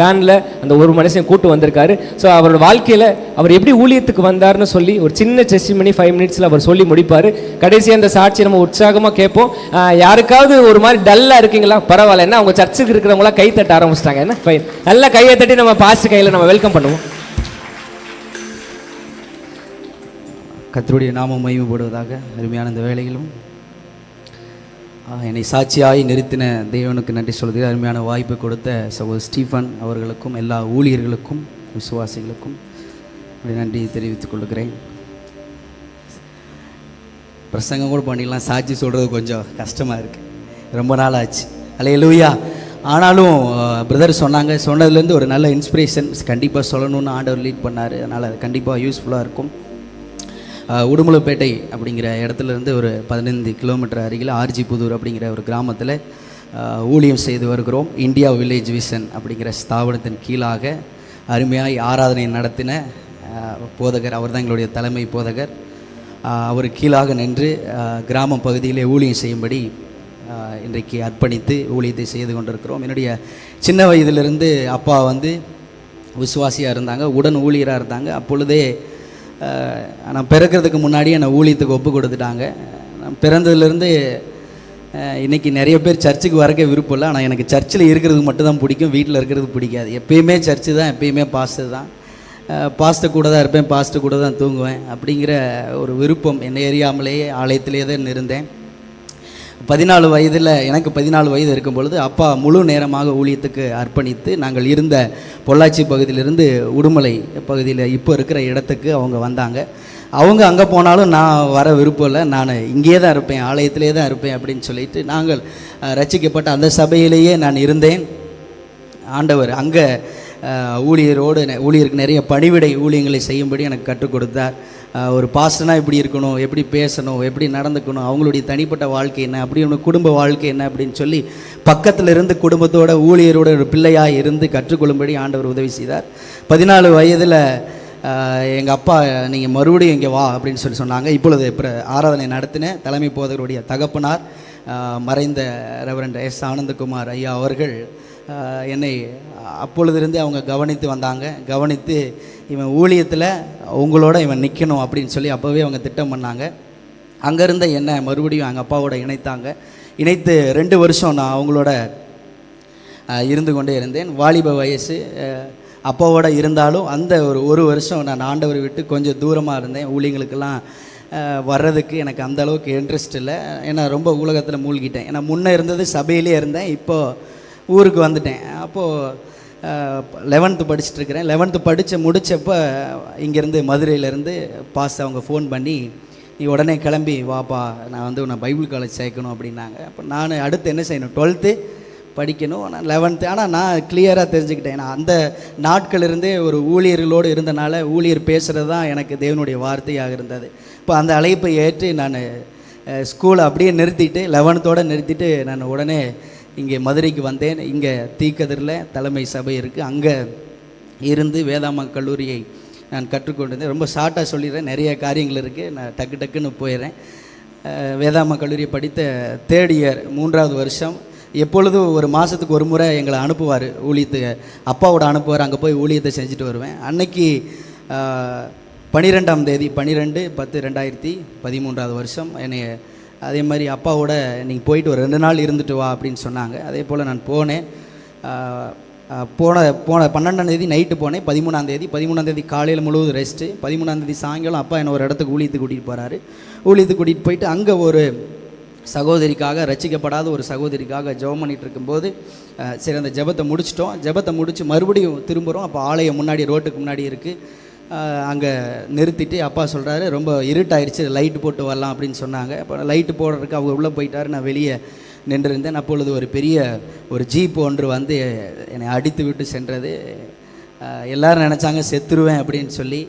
வேனில் அந்த ஒரு மனுஷன் கூட்டு வந்திருக்காரு. ஸோ அவரோட வாழ்க்கையில் அவர் எப்படி ஊழியத்துக்கு வந்தார்னு சொல்லி ஒரு சின்ன செஸ்ட் மணி ஃபைவ் மினிட்ஸில் அவர் சொல்லி முடிப்பார். கடைசியாக அந்த சாட்சி நம்ம உற்சாகமாக கேட்போம். யாருக்காவது ஒரு மாதிரி டல்லாக இருக்கீங்களா? பரவாயில்ல. என்ன அவங்க சர்ச்சுக்கு இருக்கிறவங்களாம் கை தட்ட ஆரம்பிச்சிட்டாங்க. என்ன? ஃபைன் நல்லா கையை தட்டி நம்ம பாஸ்ட் கையில் நம்ம வெல்கம் பண்ணுவோம். கத்தருடைய நாமம் மகிமைப்படுவதாக அருமையான இந்த வேலைகளும் என்னை சாட்சியாய் நிறுத்தின தேவனுக்கு நன்றி சொல்கிறது அருமையான வாய்ப்பு கொடுத்த சகோதரர் ஸ்டீஃபன் அவர்களுக்கும் எல்லா ஊழியர்களுக்கும் விசுவாசிகளுக்கும் நன்றி தெரிவித்துக் கொள்கிறேன். பிரசங்கம் கூட பண்ணிடலாம். சாட்சி சொல்கிறது கொஞ்சம் கஷ்டமாக இருக்குது ரொம்ப நாள் ஆச்சு. அலைய லூயா ஆனாலும் பிரதர் சொன்னாங்க. சொன்னதுலேருந்து ஒரு நல்ல இன்ஸ்பிரேஷன் கண்டிப்பாக சொல்லணும்னு ஆண்டவர் லீட் பண்ணார். அதனால் அது கண்டிப்பாக யூஸ்ஃபுல்லாக இருக்கும். உடுமலைப்பேட்டை அப்படிங்கிற இடத்துல இருந்து ஒரு பதினைந்து கிலோமீட்டர் அருகில் ஆர்ஜி புதூர் அப்படிங்கிற ஒரு கிராமத்தில் ஊழியம் செய்து வருகிறோம். இந்தியா வில்லேஜ் விஷன் அப்படிங்கிற ஸ்தாபனத்தின் கீழாக அருமையாய் ஆராதனை நடத்தின போதகர் அவர் தான் எங்களுடைய தலைமை போதகர். அவர் கீழாக நின்று கிராமம் கிராம பகுதியிலே ஊழியம் செய்யும்படி இன்றைக்கு அர்ப்பணித்து ஊழியத்தை செய்து கொண்டிருக்கிறோம். என்னுடைய சின்ன வயதிலிருந்து அப்பா வந்து விசுவாசியாக இருந்தாங்க உடன் ஊழியராக இருந்தாங்க. அப்பொழுதே நான் பிறக்கிறதுக்கு முன்னாடி என்னை ஊழியத்துக்கு ஒப்பு கொடுத்துட்டாங்க. நான் பிறந்ததுலேருந்து இன்றைக்கி நிறைய பேர் சர்ச்சுக்கு வரக்க விருப்பம் இல்லை. ஆனால் எனக்கு சர்ச்சில் இருக்கிறது மட்டும் தான் பிடிக்கும். வீட்டில் இருக்கிறது பிடிக்காது. எப்பயுமே சர்ச்சு தான் எப்பயுமே பாஸ்டர் தான். பாஸ்ட்டு கூட தான் இருப்பேன் பாஸ்ட்டு கூட தான் தூங்குவேன் அப்படிங்கிற ஒரு விருப்பம் என்னை எறியாமலேயே ஆலயத்திலே தான் இருந்தேன். பதினாலு வயதில் எனக்கு பதினாலு வயது இருக்கும் பொழுது அப்பா முழு நேரமாக ஊழியத்துக்கு அர்ப்பணித்து நாங்கள் இருந்த பொள்ளாச்சி பகுதியிலிருந்து உடுமலை பகுதியில் இப்போ இருக்கிற இடத்துக்கு அவங்க வந்தாங்க. அவங்க அங்கே போனாலும் நான் வர விருப்பம் இல்லை. நான் இங்கேயே தான் இருப்பேன் ஆலயத்திலே தான் இருப்பேன் அப்படின்னு சொல்லிட்டு நாங்கள் ரசிக்கப்பட்ட ரட்சிக்கப்பட்ட அந்த சபையிலேயே நான் இருந்தேன். ஆண்டவர் அங்கே ஊழியரோடு ஊழியருக்கு நிறைய பணிவிடை ஊழியங்களை செய்யும்படி எனக்கு கற்றுக் கொடுத்தார். ஒரு பாஸ்டனாக எப்படி இருக்கணும் எப்படி பேசணும் எப்படி நடந்துக்கணும் அவங்களுடைய தனிப்பட்ட வாழ்க்கை என்ன அப்படி ஒன்று குடும்ப வாழ்க்கை என்ன அப்படின்னு சொல்லி பக்கத்தில் இருந்து குடும்பத்தோட ஊழியரோட ஒரு பிள்ளையாக இருந்து கற்றுக்கொள்ளும்படி ஆண்டவர் உதவி செய்தார். பதினாலு வயதில் எங்கள் அப்பா நீங்கள் மறுபடியும் இங்கே வா அப்படின்னு சொல்லி சொன்னாங்க. இப்பொழுது இப்போ ஆராதனை நடத்தினேன். தலைமை போதகருடைய தகப்பனார் மறைந்த ரெவரண்ட் எஸ் ஆனந்தகுமார் ஐயா அவர்கள் என்னை அப்பொழுதிருந்து அவங்க கவனித்து வந்தாங்க. கவனித்து இவன் ஊழியத்தில் உங்களோட இவன் நிற்கணும் அப்படின்னு சொல்லி அப்போவே அவங்க திட்டம் பண்ணாங்க. அங்கேருந்த என்னை மறுபடியும் எங்கள் அப்பாவோட இணைத்தாங்க. இணைத்து ரெண்டு வருஷம் நான் அவங்களோட இருந்து கொண்டே இருந்தேன். வாலிப வயசு அப்பாவோட இருந்தாலும் அந்த ஒரு ஒரு வருஷம் நான் ஆண்டவர் விட்டு கொஞ்சம் தூரமாக இருந்தேன். ஊழியங்களுக்கெல்லாம் வர்றதுக்கு எனக்கு அந்த அளவுக்கு இன்ட்ரெஸ்ட் இல்லை. ஏன்னா ரொம்ப உலகத்தில் மூழ்கிட்டேன். ஏன்னா முன்னே இருந்தது சபையிலே இருந்தேன். இப்போது ஊருக்கு வந்துட்டேன். அப்போது லெவன்த்து படிச்சுட்ருக்கிறேன் லெவன்த்து படித்து முடித்தப்போ இங்கேருந்து மதுரையிலேருந்து பாஸ் அவங்க ஃபோன் பண்ணி நீ உடனே கிளம்பி வாப்பா நான் வந்து உன்னை பைபிள் காலேஜ் சேர்க்கணும் அப்படின்னாங்க. அப்போ நான் அடுத்து என்ன செய்யணும்? டுவெல்த்து படிக்கணும். நான் லெவன்த்து ஆனால் நான் கிளியராக தெரிஞ்சுக்கிட்டேன். நான் அந்த நாட்கள் இருந்தே ஒரு ஊழியர்களோடு இருந்தனால ஊழியர் பேசுகிறது தான் எனக்கு தேவனுடைய வார்த்தையாக இருந்தது. இப்போ அந்த அழைப்பை ஏற்று நான் ஸ்கூலை அப்படியே நிறுத்திட்டு லெவன்த்தோடு நிறுத்திட்டு நான் உடனே இங்கே மதுரைக்கு வந்தேன். இங்கே தீக்கதிரில் தலைமை சபை இருக்குது அங்கே இருந்து வேதாமா கல்லூரியை நான் கற்றுக்கொண்டிருந்தேன். ரொம்ப ஷார்ட்டாக சொல்லிடுறேன். நிறைய காரியங்கள் இருக்குது நான் டக்கு டக்குன்னு போயிடுறேன். வேதாமா கல்லூரியை படித்த தேர்ட் இயர் மூன்றாவது வருஷம் எப்பொழுதும் ஒரு மாதத்துக்கு ஒரு முறை எங்களை அனுப்புவார் ஊழியத்துக்கு அப்பாவோட அனுப்புவார் அங்கே போய் ஊழியத்தை செஞ்சுட்டு வருவேன். அன்னைக்கு பன்னிரெண்டாம் தேதி பன்னிரெண்டு பத்து ரெண்டாயிரத்தி பதிமூன்றாவது வருஷம் என்னை அதே மாதிரி அப்பாவோட நீங்கள் போயிட்டு ஒரு ரெண்டு நாள் இருந்துட்டு வா அப்படின்னு சொன்னாங்க. அதே போல் நான் போனேன். போன போன பன்னெண்டாம் தேதி நைட்டு போனேன். பதிமூணாம் தேதி பதிமூணாம் தேதி காலையில் முழுவதும் ரெஸ்ட்டு பதிமூணாம் தேதி சாயங்காலம் அப்பா என்னை ஒரு இடத்துக்கு ஊழியத்துக்கு கூட்டிகிட்டு போகிறாரு ஊழியத்துக்கு கூட்டிகிட்டு போயிட்டு அங்கே ஒரு சகோதரிக்காக ரசிக்கப்படாத ஒரு சகோதரிக்காக ஜெபம் பண்ணிகிட்டு இருக்கும்போது சரி அந்த ஜெபத்தை முடிச்சிட்டோம். ஜெபத்தை முடித்து மறுபடியும் திரும்புகிறோம் அப்போ ஆலயம் முன்னாடி ரோட்டுக்கு முன்னாடி இருக்குது அங்கே நிறுத்திட்டு அப்பா சொல்கிறாரு ரொம்ப இருட்டாயிருச்சு லைட்டு போட்டு வரலாம் அப்படின்னு சொன்னாங்க. அப்போ லைட்டு போடுறதுக்கு அவங்க உள்ளே போயிட்டாரு. நான் வெளியே நின்றிருந்தேன். அப்பொழுது ஒரு பெரிய ஒரு ஜீப் ஒன்று வந்து என்னை அடித்து விட்டு சென்றது. எல்லோரும் எல்லாரும் நினச்சாங்க செத்துருவேன் அப்படின்னு சொல்லி.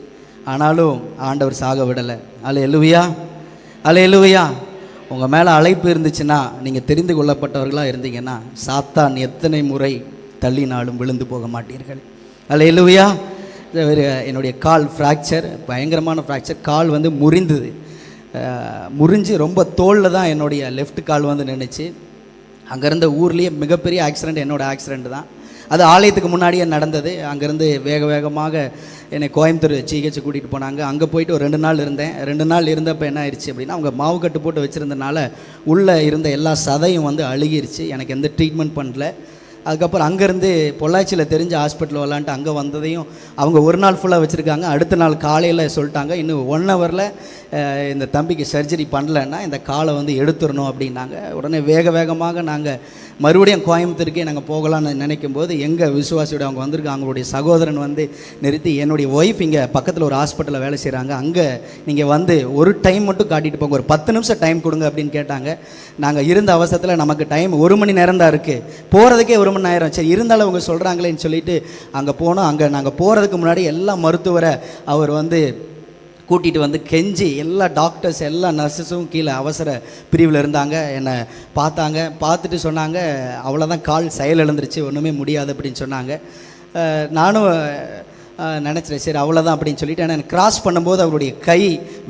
ஆனாலும் ஆண்டவர் சாக விடலை. அலை எழுவியா அலை எழுவியா உங்கள் மேலே அழைப்பு இருந்துச்சுன்னா நீங்கள் தெரிந்து கொள்ளப்பட்டவர்களாக இருந்தீங்கன்னா சாத்தான் எத்தனை முறை தள்ளினாலும் விழுந்து போக மாட்டீர்கள். அலை எழுவியா என்னுடைய கால் ஃப்ராக்சர் பயங்கரமான ஃப்ராக்சர் கால் வந்து முறிந்தது. முறிஞ்சு ரொம்ப தோளில் தான் என்னுடைய லெஃப்ட் கால் வந்து நின்றுச்சு அங்கேருந்த ஊர்லேயே மிகப்பெரிய ஆக்சிடெண்ட் என்னோடய ஆக்சிடெண்ட் தான். அது ஆலயத்துக்கு முன்னாடியே நடந்தது. அங்கேருந்து வேக வேகமாக என்னை கோயம்புத்தூர் ஜிஹெச் கூட்டிகிட்டு போனாங்க. அங்கே போயிட்டு ஒரு ரெண்டு நாள் இருந்தேன். ரெண்டு நாள் இருந்தப்போ என்ன ஆயிடுச்சு அப்படின்னா அவங்க மாவு கட்டு போட்டு வச்சுருந்தனால உள்ளே இருந்த எல்லா சதையும் வந்து அழுகிருச்சு. எனக்கு எந்த ட்ரீட்மெண்ட் பண்ணல. அதுக்கப்புறம் அங்கேருந்து பொள்ளாச்சியில் தெரிஞ்ச ஹாஸ்பிட்டல் வரலான்ட்டு அங்கே வந்ததையும் அவங்க ஒரு நாள் ஃபுல்லாக வச்சுருக்காங்க. அடுத்த நாள் காலையில் சொல்லிட்டாங்க. இன்னும் ஒன் ஹவரில் இந்த தம்பிக்கு சர்ஜரி பண்ணலைன்னா இந்த காலை வந்து எடுத்துடணும் அப்படின்னாங்க. உடனே வேக வேகமாக நாங்கள் மறுபடியும் கோயம்புத்தூருக்கே நாங்கள் போகலான்னு நினைக்கும் போது எங்கள் விசுவாசியோட அவங்க வந்திருக்காங்க அவங்களுடைய சகோதரன் வந்து நிறுத்தி என்னுடைய ஒய்ஃப் இங்கே பக்கத்தில் ஒரு ஹாஸ்பிட்டலில் வேலை செய்கிறாங்க அங்கே நீங்கள் வந்து ஒரு டைம் மட்டும் காட்டிட்டு போங்க. ஒரு பத்து நிமிஷம் டைம் கொடுங்க அப்படின்னு கேட்டாங்க. நாங்கள் இருந்த அவசரத்தில் நமக்கு டைம் ஒரு மணி நேரம் தான் இருக்குது போகிறதுக்கே ஒரு மணி நேரம். சரி இருந்தாலும் அவங்க சொல்கிறாங்களேன்னு சொல்லிட்டு அங்கே போனோம். அங்கே நாங்கள் போகிறதுக்கு முன்னாடி எல்லா மருத்துவரை அவர் வந்து கூட்டிகிட்டு வந்து கெஞ்சி எல்லா டாக்டர்ஸ் எல்லா நர்சஸும் கீழே அவசர பிரிவில் இருந்தாங்க. என்னை பார்த்தாங்க. பார்த்துட்டு சொன்னாங்க அவ்வளோதான் கால் செயல் இழந்துருச்சு ஒன்றுமே முடியாது அப்படின்னு சொன்னாங்க. நானும் நினச்சிட்டேன் சரி அவ்வளோதான் அப்படின்னு சொல்லிட்டு ஆனால் கிராஸ் பண்ணும்போது அவருடைய கை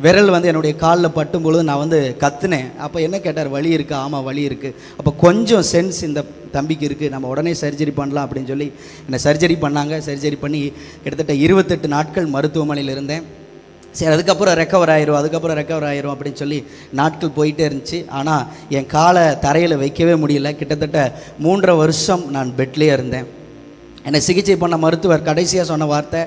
விரல் வந்து என்னுடைய காலில் பட்டும் பொழுது நான் வந்து கத்துனேன். அப்போ என்ன கேட்டார்? வலி இருக்குது ஆமாம் வலி இருக்குது அப்போ கொஞ்சம் சென்ஸ் இந்த தம்பிக்கு இருக்குது நம்ம உடனே சர்ஜரி பண்ணலாம் அப்படின்னு சொல்லி என்னை சர்ஜரி பண்ணாங்க. சர்ஜரி பண்ணி கிட்டத்தட்ட இருபத்தெட்டு நாட்கள் மருத்துவமனையில் இருந்தேன். சரி அதுக்கப்புறம் ரெக்கவர் ஆயிரும் அதுக்கப்புறம் ரெக்கவர் ஆயிரும் அப்படின்னு சொல்லி நாட்கள் போயிட்டே இருந்துச்சு. ஆனால் என் காலை தரையில் வைக்கவே முடியல. கிட்டத்தட்ட மூன்றரை வருஷம் நான் பெட்லேயே இருந்தேன். என்னை சிகிச்சை பண்ண மருத்துவர் கடைசியாக சொன்ன வார்த்தை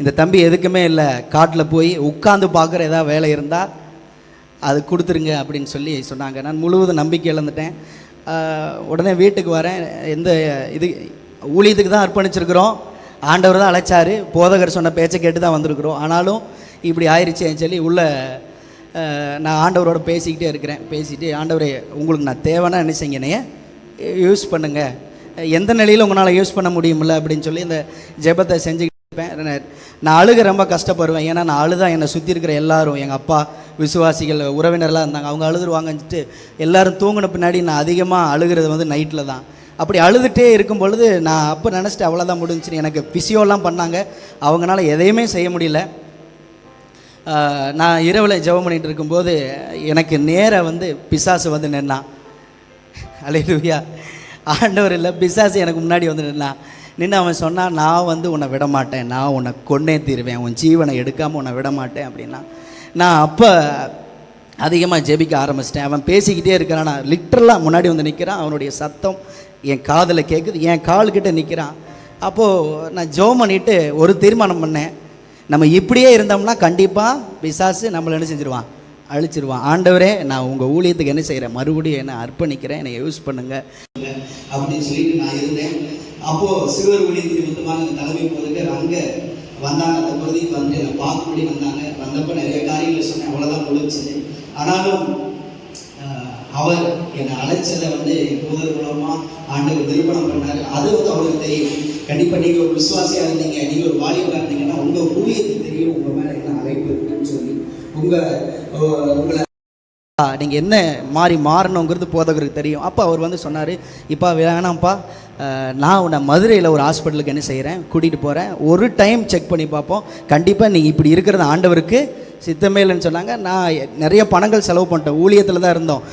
இந்த தம்பி எதுக்குமே இல்லை காட்டில் போய் உட்காந்து பார்க்குற ஏதாவது வேலை இருந்தால் அது கொடுத்துருங்க அப்படின்னு சொல்லி சொன்னாங்க. நான் முழுவதும் நம்பிக்கை இழந்துட்டேன். உடனே வீட்டுக்கு வரேன். எந்த இது ஊழியத்துக்கு தான் அர்ப்பணிச்சிருக்கிறோம். ஆண்டவர் தான் அழைச்சாரு. போதகர் சொன்ன பேச்சை கேட்டு தான் வந்திருக்கிறோம். ஆனாலும் இப்படி ஆயிடுச்சேன்னு சொல்லி உள்ள நான் ஆண்டவரோட பேசிக்கிட்டே இருக்கிறேன். பேசிட்டு ஆண்டவரே உங்களுக்கு நான் தேவைன்னா என்ன யூஸ் பண்ணுங்கள் எந்த நிலையில் உங்களால் யூஸ் பண்ண முடியுமில்ல அப்படின்னு சொல்லி இந்த ஜெபத்தை செஞ்சுக்கிட்டேன் நான் அழுக ரொம்ப கஷ்டப்படுவேன். ஏன்னா நான் அழுதா என்னை சுற்றி இருக்கிற எல்லாரும் எங்கள் அப்பா விசுவாசிகள் உறவினர்லாம் இருந்தாங்க. அவங்க அழுதுருவாங்கன்ட்டு எல்லாரும் தூங்கின பின்னாடி நான் அதிகமாக அழுகிறது வந்து நைட்டில் தான். அப்படி அழுதுகிட்டே இருக்கும் பொழுது நான் அப்போ நினச்சிட்டு அவ்வளோதான் முடிஞ்சிச்சு எனக்கு பிசியோலாம் பண்ணாங்க. அவங்களால எதையுமே செய்ய முடியல. நான் இரவில் ஜெபம் பண்ணிகிட்டு இருக்கும்போது எனக்கு நேராக வந்து பிசாசு வந்து நின்னான் அலையிலுவியா ஆண்டவர் இல்லை பிசாசு எனக்கு முன்னாடி வந்து நின்னான் நின்று அவன் சொன்னான் நான் வந்து உன்னை விட மாட்டேன் நான் உன்னை கொன்னே தீருவேன். உன் ஜீவனை எடுக்காமல் உன்னை விட மாட்டேன் அப்படின்னா. நான் அப்போ அதிகமாக ஜெபிக்க ஆரம்பிச்சிட்டேன். அவன் பேசிக்கிட்டே இருக்கிறான். நான் லிட்ரலாக முன்னாடி வந்து நிற்கிறான் அவனுடைய சத்தம் என் காதில் கேட்குது என் கால்கிட்ட நிற்கிறான் அப்போது நான் ஜெபம் பண்ணிட்டு ஒரு தீர்மானம் பண்ணேன். நம்ம இப்படியே இருந்தோம்னா கண்டிப்பாக பிசாசு நம்மளை என்ன செஞ்சிருவான்? அழிச்சிருவான். ஆண்டவரே நான் உங்கள் ஊழியத்துக்கு என்ன செய்கிறேன் மறுபடியும் என்ன அர்ப்பணிக்கிறேன். என்னை யூஸ் பண்ணுங்க. அப்படின்னு சொல்லிட்டு நான் இருந்தேன். அப்போது சிறுவர் ஊழியத்துக்கு மொத்தமாக தலைமை போதுக்கு அங்கே வந்தாங்க. அந்த பகுதிக்கு வந்து என்னை பார்க்கும்படி வந்தாங்க. வந்தப்போ நிறைய காரியங்களை சொன்னேன். அவ்வளோதான் முடிஞ்சது. ஆனாலும் அவர் என்னை அழைச்சதை வந்து தூதர் மூலமாக ஆண்டவர் நிரூபணம் பண்ணார். அது வந்து அவருக்கு தெரியும். கண்டிப்பாக நீங்கள் ஒரு விசுவாசியாக இருந்தீங்க நீங்கள் ஒரு வாலிபராக இருந்தீங்கன்னா உங்கள் ஊழியத்தை தெரியும் உங்கள் மேலே என்ன அழைப்பு இருக்குன்னு சொல்லி. உங்கள் உங்களை நீங்கள் என்ன மாறி மாறணுங்கிறது போதகருக்கு தெரியும். அப்போ அவர் வந்து சொன்னார் இப்போ வேணாம்ப்பா. நான் உன்னை மதுரையில் ஒரு ஹாஸ்பிட்டலுக்கு என்ன செய்கிறேன் கூட்டிகிட்டு போகிறேன் ஒரு டைம் செக் பண்ணி பார்ப்போம். கண்டிப்பாக நீ இப்படி இருக்கிறது ஆண்டவருக்கு சித்தமே இல்லைன்னு சொன்னாங்க. நான் நிறைய பணங்கள் செலவு பண்ணிட்டேன். ஊழியத்தில் தான் இருந்தோம்.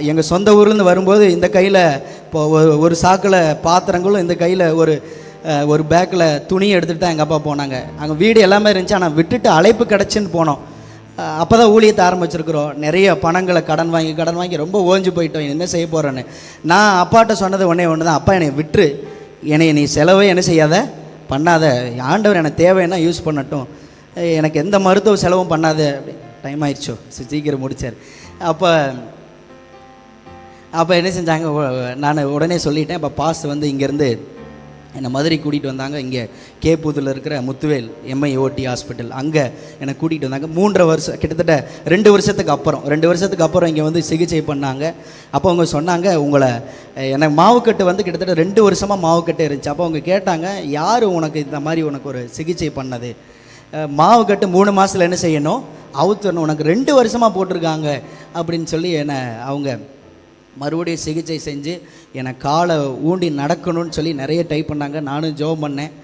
எங்கள் சொந்த ஊர்லேருந்து வரும்போது இந்த கையில் இப்போ ஒரு- ஒரு சாக்கில் பாத்திரங்களும் இந்த கையில் ஒரு ஒரு பேக்கில் துணி எடுத்துகிட்டு தான் எங்கள் அப்பா போனாங்க. அங்கே வீடு எல்லாமே இருந்துச்சு. ஆனால் விட்டுட்டு அழைப்பு கிடச்சின்னு போனோம். அப்போ தான் ஊழியத்தை ஆரம்பிச்சிருக்கிறோம். நிறைய பணங்களை கடன் வாங்கி கடன் வாங்கி ரொம்ப ஓஞ்சு போயிட்டோம். என்ன செய்ய போகிறேன்னு நான் அப்பாட்ட சொன்னது ஒன்றே ஒன்று தான் அப்பா என்னை விட்டுரு. என்னை நீ செலவே என்ன செய்யாத? பண்ணாத. ஆண்டவர் எனக்கு தேவைன்னா யூஸ் பண்ணட்டும். எனக்கு எந்த மருத்துவ செலவும் பண்ணாத. அப்படி டைம் ஆயிடுச்சோ. சீக்கிரம் முடிச்சார். அப்போ அப்போ என்ன செஞ்சாங்க? நான் உடனே சொல்லிட்டேன். அப்போ பாஸ் வந்து இங்கேருந்து என்னை மதுரை கூட்டிகிட்டு வந்தாங்க. இங்கே கேப்பூத்தில் இருக்கிற முத்துவேல் எம்ஐஓடி ஹாஸ்பிட்டல் அங்கே என்னை கூட்டிகிட்டு வந்தாங்க. மூன்றரை வருஷம் கிட்டத்தட்ட ரெண்டு வருஷத்துக்கு அப்புறம் ரெண்டு வருஷத்துக்கு அப்புறம் இங்கே வந்து சிகிச்சை பண்ணாங்க. அப்போ அவங்க சொன்னாங்க உங்களை எனக்கு மாவுக்கட்டு வந்து கிட்டத்தட்ட ரெண்டு வருஷமாக மாவுக்கட்டு இருந்துச்சு. அப்போ அவங்க கேட்டாங்க யார் உனக்கு இந்த மாதிரி உனக்கு ஒரு சிகிச்சை பண்ணது? மாவுக்கட்டு மூணு மாதத்தில் என்ன செய்யணும்? அவுத்தரணும் உனக்கு ரெண்டு வருஷமாக போட்டிருக்காங்க. அப்படின்னு சொல்லி என்னை அவங்க மறுபடியும் சிகிச்சை செஞ்சு என்னை காலை ஊண்டி நடக்கணும்னு சொல்லி நிறைய டைப் பண்ணாங்க. நானும் ஜோம் பண்ணேன்.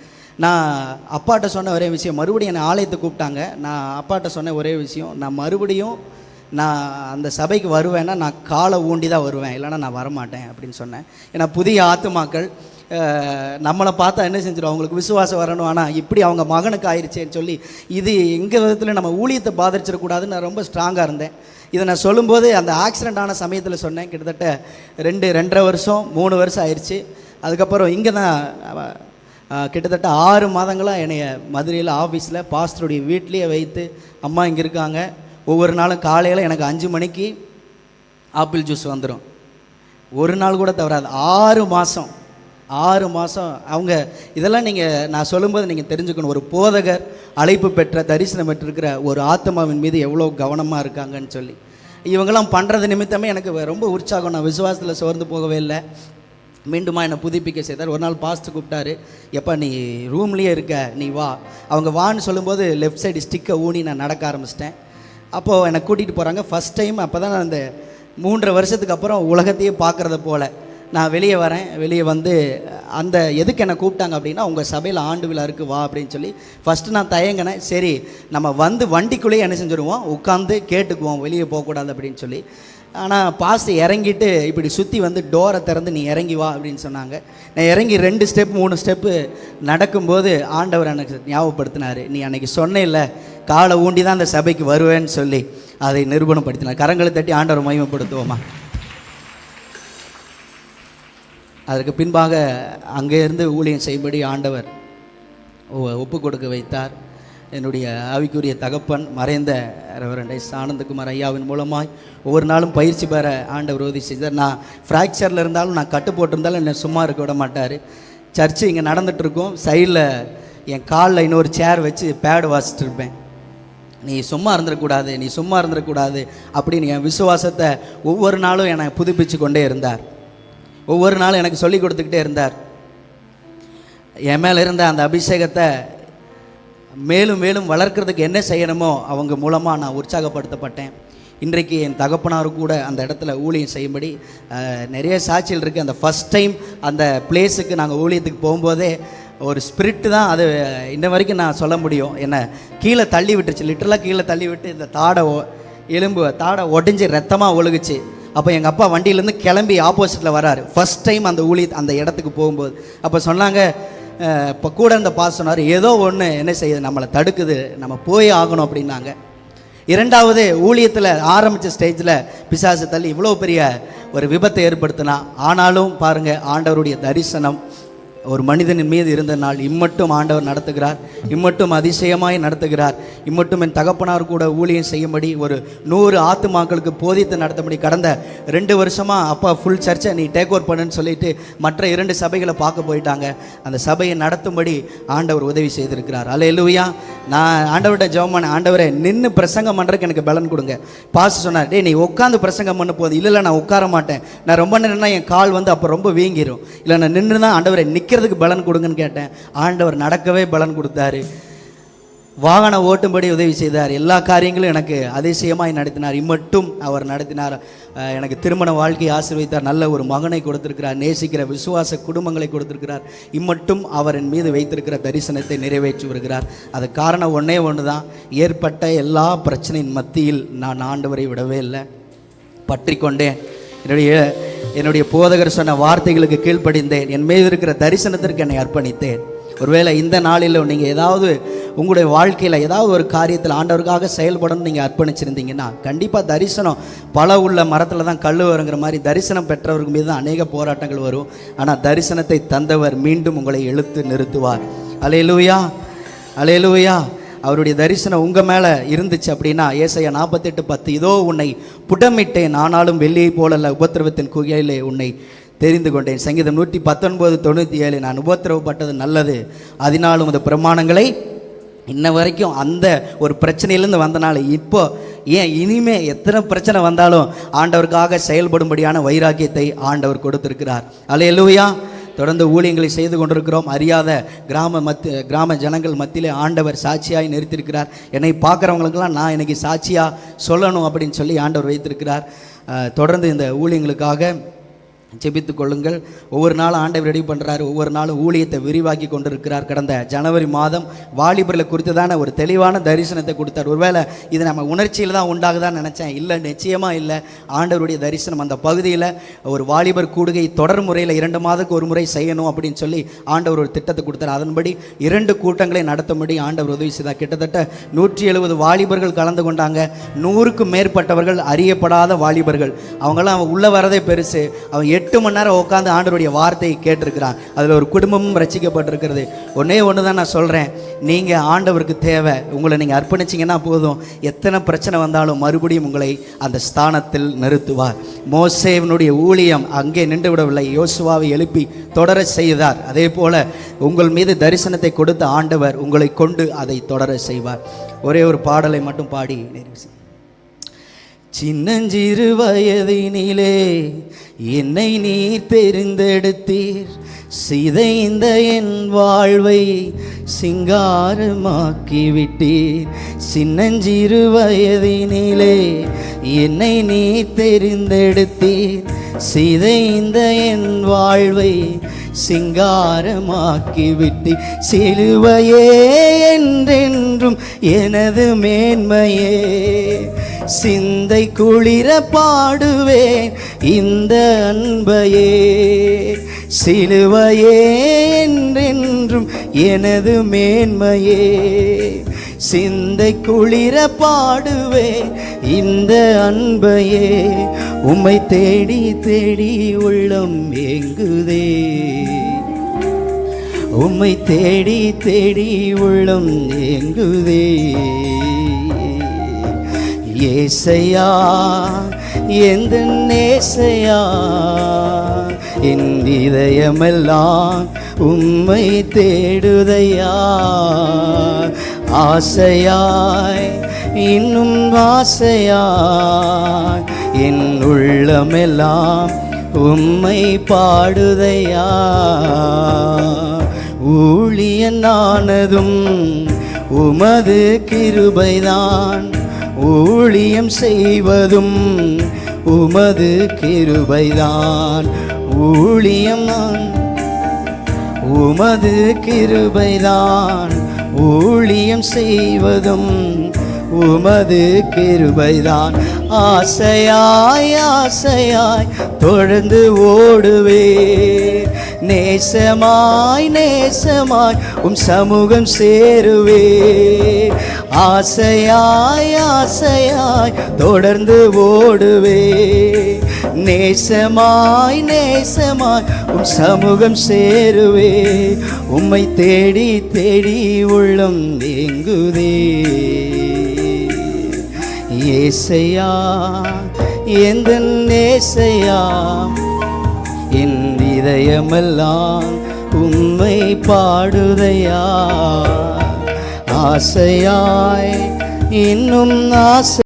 நான் அப்பாட்ட சொன்ன ஒரே விஷயம் மறுபடியும் என்னை ஆலயத்தை கூப்பிட்டாங்க. நான் அப்பாட்ட சொன்ன ஒரே விஷயம் நான் மறுபடியும் நான் அந்த சபைக்கு வருவேன்னா நான் காலை ஊண்டி தான் வருவேன். இல்லைன்னா நான் வரமாட்டேன் அப்படின்னு சொன்னேன். ஏன்னா புதிய ஆத்துமாக்கள் நம்மளை பார்த்தா என்ன செஞ்சிடும்? அவங்களுக்கு விசுவாசம் வரணும். ஆனால் இப்படி அவங்க மகனுக்கு ஆயிடுச்சேன்னு சொல்லி இது எங்கள் விதத்தில் நம்ம ஊழியத்தை பாதிச்சிடக்கூடாதுன்னு நான் ரொம்ப ஸ்ட்ராங்காக இருந்தேன். இதை நான் சொல்லும்போது அந்த ஆக்சிடெண்ட் ஆன சமயத்தில் சொன்னேன். கிட்டத்தட்ட ரெண்டு ரெண்டரை வருஷம் மூணு வருஷம் ஆயிடுச்சு அதுக்கப்புறம் இங்கே தான் கிட்டத்தட்ட ஆறு மாதங்களாக என்னைய மதுரையில் ஆஃபீஸில் பாஸ்டருடைய வீட்லேயே வைத்து அம்மா இங்கே இருக்காங்க. ஒவ்வொரு நாளும் காலையில் எனக்கு அஞ்சு மணிக்கு ஆப்பிள் ஜூஸ் வந்துடும் ஒரு நாள் கூட தவறாது. ஆறு மாதம் ஆறு மாதம் அவங்க இதெல்லாம் நீங்கள் நான் சொல்லும்போது நீங்கள் தெரிஞ்சுக்கணும். ஒரு போதகர் அழைப்பு பெற்ற தரிசனம் பெற்றிருக்கிற ஒரு ஆத்மாவின் மீது எவ்வளோ கவனமாக இருக்காங்கன்னு சொல்லி. இவங்கெல்லாம் பண்ணுறது நிமித்தமே எனக்கு ரொம்ப உற்சாகம். நான் விசுவாசத்தில் சோர்ந்து போகவே இல்லை. மீண்டுமா என்னை புதுப்பிக்க செய்தார். ஒரு நாள் பாஸ்ட்டு கூப்பிட்டாரு எப்பா நீ ரூம்லேயே இருக்க நீ வா. அவங்க வான்னு சொல்லும்போது லெஃப்ட் சைடு ஸ்டிக்கை ஊனி நான் நடக்க ஆரம்பிச்சிட்டேன். அப்போது என்னை கூட்டிகிட்டு போகிறாங்க ஃபஸ்ட் டைம் அப்போ தான் நான் அந்த மூன்றரை வருஷத்துக்கு அப்புறம் உலகத்தையே பார்க்குறத போல். நான் வெளியே வரேன் வெளியே வந்து அந்த எதுக்கு என்னை கூப்பிட்டாங்க அப்படின்னா உங்கள் சபையில் ஆண்டு விழா இருக்கு வா அப்படின்னு சொல்லி. ஃபஸ்ட்டு நான் தயங்கினேன் சரி நம்ம வந்து வண்டிக்குள்ளேயே என்ன செஞ்சுருவோம்? உட்காந்து கேட்டுக்குவோம் வெளியே போகக்கூடாது அப்படின்னு சொல்லி. ஆனால் பாஸ் இறங்கிட்டு இப்படி சுற்றி வந்து டோரை திறந்து நீ இறங்கி வா அப்படின்னு சொன்னாங்க. நான் இறங்கி ரெண்டு ஸ்டெப் மூணு ஸ்டெப்பு நடக்கும்போது ஆண்டவர் எனக்கு ஞாபகப்படுத்தினார். நீ அன்னைக்கு சொன்னேல்ல காலை ஊண்டி தான் அந்த சபைக்கு வருவேன்னு சொல்லி. அதை நிரூபணப்படுத்தினார். கரங்களை தட்டி ஆண்டவர் மகிமைப்படுத்துவோமா? அதற்கு பின்பாக அங்கே இருந்து ஊழியம் செய்யும்படி ஆண்டவர் ஒப்பு கொடுக்க வைத்தார். என்னுடைய ஆவிக்குரிய தகப்பன் மறைந்த ரெவரண்ட் எஸ் ஆனந்தகுமார் ஐயாவின் மூலமாய் ஒவ்வொரு நாளும் பயிற்சி பெற ஆண்டவர் உதவி செய்தார். நான் ஃப்ராக்சரில் இருந்தாலும் நான் கட்டு போட்டிருந்தாலும் என்னை சும்மா இருக்க விட மாட்டார். சர்ச்சு இங்கே நடந்துகிட்ருக்கோம் சைடில் என் காலில் இன்னொரு சேர் வச்சு பேடு வாசிட்டு இருப்பேன் நீ சும்மா இருந்துடக்கூடாது நீ சும்மா இருந்துடக்கூடாது அப்படின்னு என் விசுவாசத்தை ஒவ்வொரு நாளும் என்னை புதுப்பிச்சு கொண்டே இருந்தார். ஒவ்வொரு நாளும் எனக்கு சொல்லி கொடுத்துக்கிட்டே இருந்தார். என் மேலே இருந்த அந்த அபிஷேகத்தை மேலும் மேலும் வளர்க்கறதுக்கு என்ன செய்யணுமோ அவங்க மூலமாக நான் உற்சாகப்படுத்தப்பட்டேன். இன்றைக்கு என் தகப்பனார் கூட அந்த இடத்துல ஊழியம் செய்யும்படி நிறைய சாட்சிகள் இருக்குது அந்த ஃபஸ்ட் டைம் அந்த பிளேஸுக்கு நாங்கள் ஊழியத்துக்கு போகும்போதே ஒரு ஸ்பிரிட்டு தான் அது இன்ன வரைக்கும் நான் சொல்ல முடியும். என்ன கீழே தள்ளி விட்டுருச்சு. லிட்டரலாக கீழே தள்ளி விட்டு இந்த தாடை எலும்பு தாடை உடஞ்சி ரத்தமாக ஒழுகுச்சு. அப்போ எங்கள் அப்பா வண்டியிலேருந்து கிளம்பி ஆப்போசிட்டில் வராரு. ஃபர்ஸ்ட் டைம் அந்த ஊழி அந்த இடத்துக்கு போகும்போது. அப்போ சொன்னாங்க இப்போ கூட இருந்த பாஸ் சொன்னார் ஏதோ ஒன்று என்ன செய்யுது? நம்மளை தடுக்குது. நம்ம போய் ஆகணும் அப்படின்னாங்க. இரண்டாவது ஊழியத்தில் ஆரம்பித்த ஸ்டேஜில் பிசாசு தள்ளி இவ்வளோ பெரிய ஒரு விபத்தை ஏற்படுத்தினா ஆனாலும் பாருங்கள் ஆண்டவருடைய தரிசனம் ஒரு மனிதனின் மீது இருந்த நாள் இம்மட்டும் ஆண்டவர் நடத்துகிறார் இம்மட்டும் அதிசயமாய் நடத்துகிறார் இம்மட்டும் என் தகப்பனார் கூட ஊழியம் செய்யும்படி ஒரு நூறு ஆத்துமாக்களுக்கு போதித்து நடத்தும்படி கடந்த ரெண்டு வருஷமாக அப்பா ஃபுல் சர்ச்சை நீ டேக் ஓவர் பண்ணுன்னு சொல்லிட்டு மற்ற இரண்டு சபைகளை பார்க்க போயிட்டாங்க. அந்த சபையை நடத்தும்படி ஆண்டவர் உதவி செய்திருக்கிறார். அல்லேலூயா நான் ஆண்டவர்கிட்ட ஜெபம் பண்ண நின்று பிரசங்கம் பண்ணுறதுக்கு எனக்கு பலன் கொடுங்க. பாஸ் சொன்னார் டேய் நீ உட்காந்து பிரசங்கம் பண்ண போகுது இல்லை நான் உட்கார மாட்டேன். நான் ரொம்ப நேரம்னா என் கால் வந்து அப்போ ரொம்ப வீங்கிரும். இல்லை நான் நின்று தான் ஆண்டவரை நிற்கிறதுக்கு பலன் கொடுங்கன்னு கேட்டேன். ஆண்டவர் நடக்கவே பலன் கொடுத்தாரு. வாகனம் ஓட்டும்படி உதவி செய்தார். எல்லா காரியங்களும் எனக்கு அதிசயமாய் நடத்தினார். இம்மட்டும் அவர் நடத்தினார். எனக்கு திருமண வாழ்க்கையை ஆசிர்வதித்தார். நல்ல ஒரு மகனை கொடுத்திருக்கிறார். நேசிக்கிற விசுவாச குடும்பங்களை கொடுத்திருக்கிறார். இம்மட்டும் அவர் என் மீது வைத்திருக்கிற தரிசனத்தை நிறைவேற்றி வருகிறார். அது காரணம் ஒன்றே ஒன்று தான் ஏற்பட்ட எல்லா பிரச்சனையின் மத்தியில் நான் ஆண்டவரை விடவே இல்லை. பற்றி கொண்டேன். என்னுடைய என்னுடைய போதகர் சொன்ன வார்த்தைகளுக்கு கீழ்ப்படிந்தேன். என் மீது இருக்கிற தரிசனத்திற்கு என்னை அர்ப்பணித்தேன். ஒருவேளை இந்த நாளில் நீங்கள் ஏதாவது உங்களுடைய வாழ்க்கையில் ஏதாவது ஒரு காரியத்தில் ஆண்டவருக்காக செயல்படணும்னு நீங்கள் அர்ப்பணிச்சிருந்தீங்கன்னா கண்டிப்பாக தரிசனம் பல உள்ள மரத்தில் தான் கல் வருங்கிற மாதிரி தரிசனம் பெற்றவருக்கு மீது தான் அநேக போராட்டங்கள் வரும். ஆனால் தரிசனத்தை தந்தவர் மீண்டும் உங்களை இழுத்து நிறுத்துவார். அலையலூயா அலையலூயா. அவருடைய தரிசனம் உங்கள் மேலே இருந்துச்சு அப்படின்னா ஏசையா நாற்பத்தெட்டு பத்து இதோ உன்னை புடமிட்டேன் ஆனாலும் வெள்ளியை போலல்ல உபத்திரவத்தின் குகையிலே உன்னை தெரிந்து கொண்டேன். சங்கீதம் நூற்றி பத்தொன்பது தொண்ணூற்றி ஏழு நான் உபத்திரவப்பட்டது நல்லது. அதனாலும் அந்த பிரமாணங்களை இன்ன வரைக்கும் அந்த ஒரு பிரச்சனையிலேருந்து வந்தனால இப்போ ஏன் இனிமே எத்தனை பிரச்சனை வந்தாலும் ஆண்டவருக்காக செயல்படும்படியான வைராக்கியத்தை ஆண்டவர் கொடுத்திருக்கிறார். எழுவையா தொடர்ந்து ஊழியங்களை செய்து கொண்டிருக்கிறோம். அறியாத கிராம மத் கிராம ஜனங்கள் மத்தியிலே ஆண்டவர் சாட்சியாய் நிறுத்தியிருக்கிறார். என்னை பார்க்குறவங்களுக்கெல்லாம் நான் இன்னைக்கு சாட்சியாக சொல்லணும் அப்படின்னு சொல்லி ஆண்டவர் வைத்திருக்கிறார். தொடர்ந்து இந்த ஊழியங்களுக்காக ஜெபித்து கொள்ளுங்கள். ஒவ்வொரு நாளும் ஆண்டவர் ரெடி பண்ணுறாரு ஒவ்வொரு நாளும் ஊழியத்தை விரிவாக்கி கொண்டிருக்கிறார். கடந்த ஜனவரி மாதம் வாலிபர்களை குறித்ததான ஒரு தெளிவான தரிசனத்தை கொடுத்தார். ஒருவேளை இது நம்ம உணர்ச்சியில் தான் உண்டாகுதான்னு நினச்சேன். இல்லை நிச்சயமாக இல்லை. ஆண்டவருடைய தரிசனம் அந்த பகுதியில் ஒரு வாலிபர் கூடுகை தொடர் முறையில் இரண்டு மாதத்துக்கு ஒரு முறை செய்யணும் அப்படின்னு சொல்லி ஆண்டவர் ஒரு திட்டத்தை கொடுத்தார். அதன்படி இரண்டு கூட்டங்களை நடத்தும்படி ஆண்டவர் உதவி செய்தார். கிட்டத்தட்ட நூற்றி எழுபது வாலிபர்கள் கலந்து கொண்டாங்க. நூறுக்கும் மேற்பட்டவர்கள் அறியப்படாத வாலிபர்கள். அவங்கெல்லாம் உள்ளே வரதே பெருசு. அவன் எட்டு மணி நேரம் உட்காந்து ஆண்டருடைய வார்த்தையை கேட்டிருக்கிறான் அதில் ஒரு குடும்பமும் ரசிக்கப்பட்டிருக்கிறது. ஒன்றே ஒன்று தான் நான் சொல்கிறேன் நீங்கள் ஆண்டவருக்கு தேவை. உங்களை நீங்கள் அர்ப்பணிச்சிங்கன்னா போதும். எத்தனை பிரச்சனை வந்தாலும் மறுபடியும் உங்களை அந்த ஸ்தானத்தில் நிறுத்துவார். மோசேவனுடைய ஊழியம் அங்கே நின்று விடவில்லை யோசுவாவை எழுப்பி தொடர செய்தார். அதே போல உங்கள் மீது தரிசனத்தை கொடுத்த ஆண்டவர் உங்களை கொண்டு அதை தொடர செய்வார். ஒரே ஒரு பாடலை மட்டும் பாடி நிறைவு சின்னஞ்சிறு வயதினிலே என்னை நீர் தெரிந்தெடுத்தீர் சிதைந்த என் வாழ்வை சிங்காரமாக்கிவிட்டீர். சின்னஞ்சிறு வயதினிலே என்னை நீர் தெரிந்தெடுத்தீர் சிதைந்த என் வாழ்வை சிங்காரமாக்கிவிட்டு சிலுவையே என்றென்றும் எனது மேன்மையே. சிந்தை குளிர பாடுவேன் இந்த அன்பையே. சிலுவையே என்றென்றும் எனது மேன்மையே. சிந்தை குளிர பாடுவேன் இந்த அன்பையே. உம்மை தேடி தேடி உள்ளம் ஏங்குதே. உம்மை தேடி தேடி உள்ளம் ஏங்குதே. ஏசையா எந்த நேசையா என் இதயமெல்லாம் உம்மை தேடுதையா. ஆசையாய் இன்னும் ஆசையாய் என் உள்ளமெல்லாம் உம்மை பாடுதையா. ஊழியனானதும் உமது கிருபைதான். ஊழியம் செய்வதும் உமது கிருபைதான். ஊழியம் உமது கிருபைதான். ஊழியம் செய்வதும் உமது கிருபைதான். ஆசையாய் ஆசையாய் தொடர்ந்து ஓடுவே நேசமாய் நேசமாய் உம் சமூகம் சேருவே ஆசையாய் ஆசையாய் தொடர்ந்து ஓடுவே நேசமாய் நேசமாய் உம் சமூகம் சேருவே உம்மை தேடி தேடி உள்ளம் ஏங்குதே ஏசையா எந்த நேசையா? என் இதயமெல்லாம் உண்மை பாடுதையா? ஆசையாய் இன்னும் ஆசை